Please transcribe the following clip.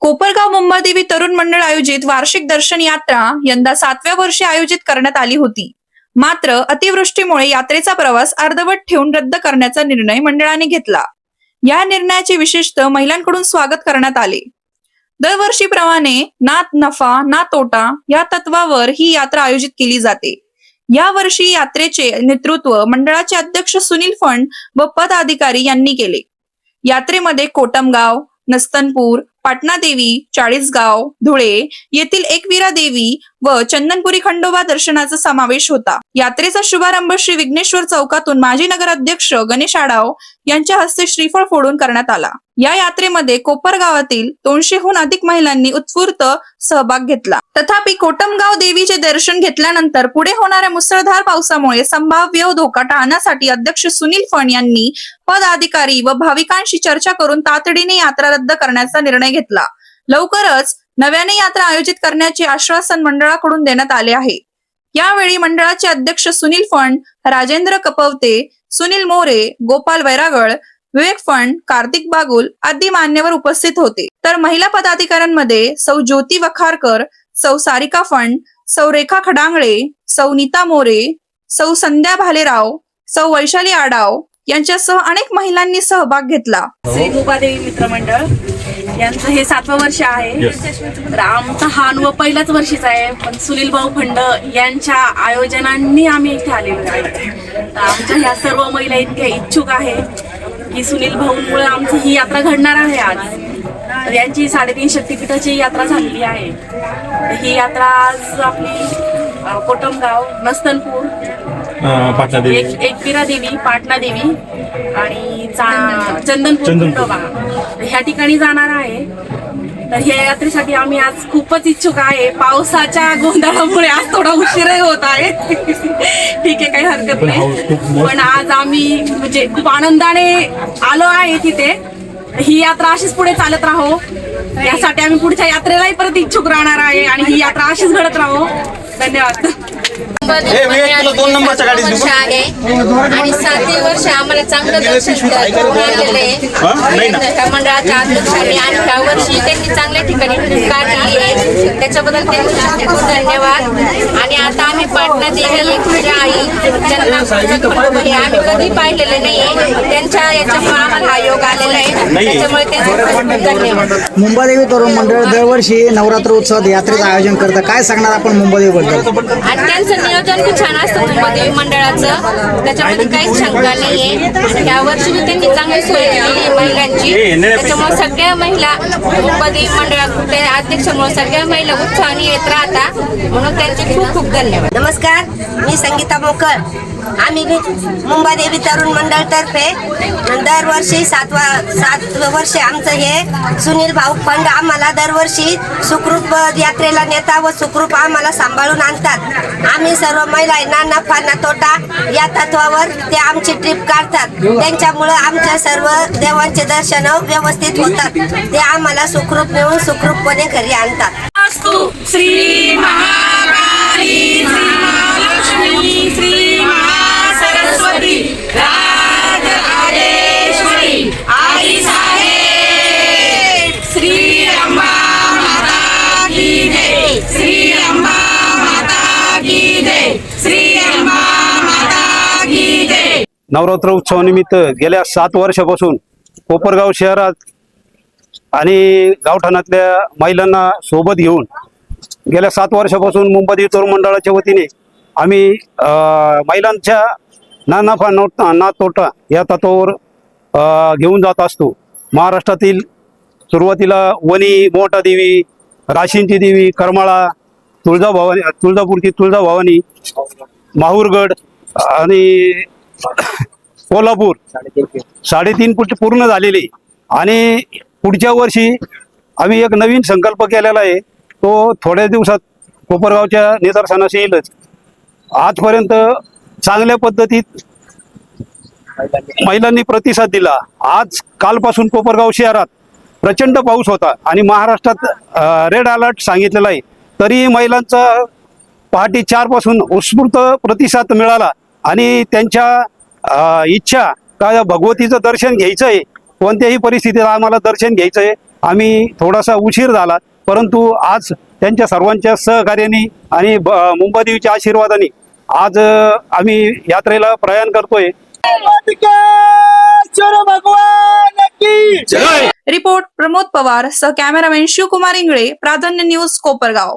कोपरगाव मुंबादेवी तरुण मंडळ आयोजित वार्षिक दर्शन यात्रा यंदा सातव्या वर्षी आयोजित करण्यात आली होती. मात्र अतिवृष्टीमुळे यात्रेचा प्रवास अर्धवट ठेवून रद्द करण्याचा निर्णय मंडळाने घेतला. या निर्णयाचे विशेषतः महिलांकडून स्वागत करण्यात आले. दरवर्षीप्रमाणे ना नफा ना तोटा या तत्वावर ही यात्रा आयोजित केली जाते. या वर्षी यात्रेचे नेतृत्व मंडळाचे अध्यक्ष सुनील फंड व पदाधिकारी यांनी केले. यात्रेमध्ये कोटमगाव नस्तनपूर पाटणा देवी चाळीसगाव धुळे येथील एकवीरा देवी व चंदनपुरी खंडोबा दर्शनाचा समावेश होता. यात्रेचा शुभारंभ श्री विघ्नेश्वर चौकातून माजी नगराध्यक्ष गणेश आडाव यांच्या हस्ते श्रीफळ फोडून करण्यात आला. या यात्रेमध्ये कोपर गावातील दोनशेहून अधिक महिलांनी उत्स्फूर्त सहभाग घेतला. तथापि कोटमगाव देवीचे दर्शन घेतल्यानंतर पुढे होणाऱ्या मुसळधार पावसामुळे संभाव्य धोका टाळण्यासाठी अध्यक्ष सुनील फण यांनी पदाधिकारी व भाविकांशी चर्चा करून तातडीने यात्रा रद्द करण्याचा निर्णय घेतला. लवकरच नव्याने यात्रा आयोजित करण्याचे आश्वासन मंडळाकडून देण्यात आले आहे. यावेळी मंडळाचे अध्यक्ष सुनील फंड राजेंद्र कपवते सुनील मोरे गोपाल वैरागळ विवेक फंड कार्तिक बागुल आदी मान्यवर उपस्थित होते. तर महिला पदाधिकाऱ्यांमध्ये सौ ज्योती वखारकर सौ सारिका फंड सौ रेखा खडांगळे सौ नीता मोरे सौ संध्या भालेराव सौ वैशाली आडाव यांच्यासह अनेक महिलांनी सहभाग घेतला. श्री गोपादेवी मित्रमंडळ यांचं हे सातवं वर्ष आहे. तर आमचा हा अनुभव पहिल्याच वर्षीचा आहे. पण सुनील भाऊ फंड यांच्या आयोजनांनी आम्ही इथे आलेलो आहे. आमच्या ह्या सर्व महिला इतक्या इच्छुक आहे की सुनील भाऊंमुळे आमची ही यात्रा घडणार आहे आज. तर यांची साडेतीन शक्तीपीठाची यात्रा झालेली आहे. तर ही यात्रा आज आपली कोटमगाव नस्तनपूर पाटणा देवी एक एकविरा देवी पाटणा देवी आणि चा- चंदनपूर चंदनपूर. खंडोबा ह्या ठिकाणी जाणार आहे. तर ह्या यात्रेसाठी आम्ही आज खूपच इच्छुक आहे. पावसाच्या गोंधळामुळे आज थोडा उशीरही होत आहे. ठीक आहे काही हरकत पण हाऊस खूप नाही मस्त. पण आज आम्ही म्हणजे खूप आनंदाने आलो आहे तिथे. ही यात्रा अशीच पुढे चालत राहो. यासाठी आम्ही पुढच्या यात्रेलाही परत इच्छुक राहणार आहे आणि ही यात्रा अशीच घडत राहो. धन्यवाद. दोन नंबरच्या गाडीत. आहे आणि सातवी वर्ष आम्हाला चांगलं दर्शन आलेलं आहे हा? नाही मंडळाच्या अध्यक्षांनी आणि ह्या वर्षी त्यांनी चांगल्या ठिकाणी काढलेली आहे. त्याच्याबद्दल खूप धन्यवाद. आणि आता आम्ही पाटणा एकविरा आई ज्यांना हे आम्ही कधी पाहिलेलं नाहीये त्यांच्या याच्यामुळे आम्हाला हा योग आलेला आहे. त्याच्यामुळे त्यांचे धन्यवाद मुंबादेवी तरुण मंडळ दरवर्षी नवरात्र उत्सवात यात्रेचं आयोजन करतं. काय सांगणार आपण मुंबादेवीबद्दल आणि त्यांचं नियोजन खूप छान असतं मुंबदेवी मंडळाचं. त्याच्यामध्ये काहीच शंका नाहीये. या वर्षी त्यांनी चांगली सोय केली आहे महिलांची. त्याच्यामुळे सगळ्या महिला मुंबदेवी मंडळात अध्यक्ष म्हणून सगळ्या महिला उत्साहाने येत राहता. म्हणून त्यांचे खूप खूप धन्यवाद. नमस्कार. मी संगीता मोकळ. आम्ही मुंबादेवी तरुण मंडळतर्फे दरवर्षी सातवा सात वर्ष आमचं हे सुनील भाऊ फंड आम्हाला दरवर्षी सुखरूप यात्रेला नेता व सुखरूप आम्हाला सांभाळून आणतात. आम्ही सर्व महिलांना नफा ना तोटा या तत्वावर ते आमची ट्रिप काढतात. त्यांच्यामुळं आमच्या सर्व देवांचे दर्शन व्यवस्थित होतात. ते आम्हाला सुखरूप नेऊन सुखरूपपणे घरी आणतात. श्री महाकाली. नवरात्र उत्सवानिमित्त गेल्या सात वर्षापासून कोपरगाव शहरात आणि गावठाणातल्या महिलांना सोबत घेऊन गेल्या सात वर्षापासून मुंबई तरुण मंडळाच्या वतीने आम्ही महिलांच्या ना नफा नोट ना तोटा या तत्वावर घेऊन जात असतो. महाराष्ट्रातील सुरुवातीला वणी मोठा देवी राशींची देवी करमाळा तुळजाभवानी तुळजापूरची तुळजाभवानी माहूरगड आणि कोल्हापूर. साडेतीन फूट पूर्ण झालेली. आणि पुढच्या वर्षी आम्ही एक नवीन संकल्प केलेला आहे. तो थोड्या दिवसात कोपरगावच्या निदर्शनास येईलच. आजपर्यंत चांगल्या पद्धतीत महिलांनी प्रतिसाद दिला. आज कालपासून कोपरगाव शहरात प्रचंड पाऊस होता आणि महाराष्ट्रात रेड अलर्ट सांगितलेला आहे. तरी महिलांचा पहाटे चारपासून उत्स्फूर्त प्रतिसाद मिळाला. आणि त्यांच्या इच्छा का भगवतीचं दर्शन घ्यायचं आहे कोणत्याही परिस्थितीत आम्हाला दर्शन घ्यायचं आहे आम्ही थोडासा उशीर झाला परंतु आज त्यांच्या सर्वांच्या सहकार्याने आणि ब- मुंबादेवीच्या आशीर्वादाने आज आम्ही यात्रेला प्रयाण करतोय. रिपोर्ट प्रमोद पवार सह कॅमेरामॅन शिवकुमार इंगळे प्राधान्य न्यूज कोपरगाव.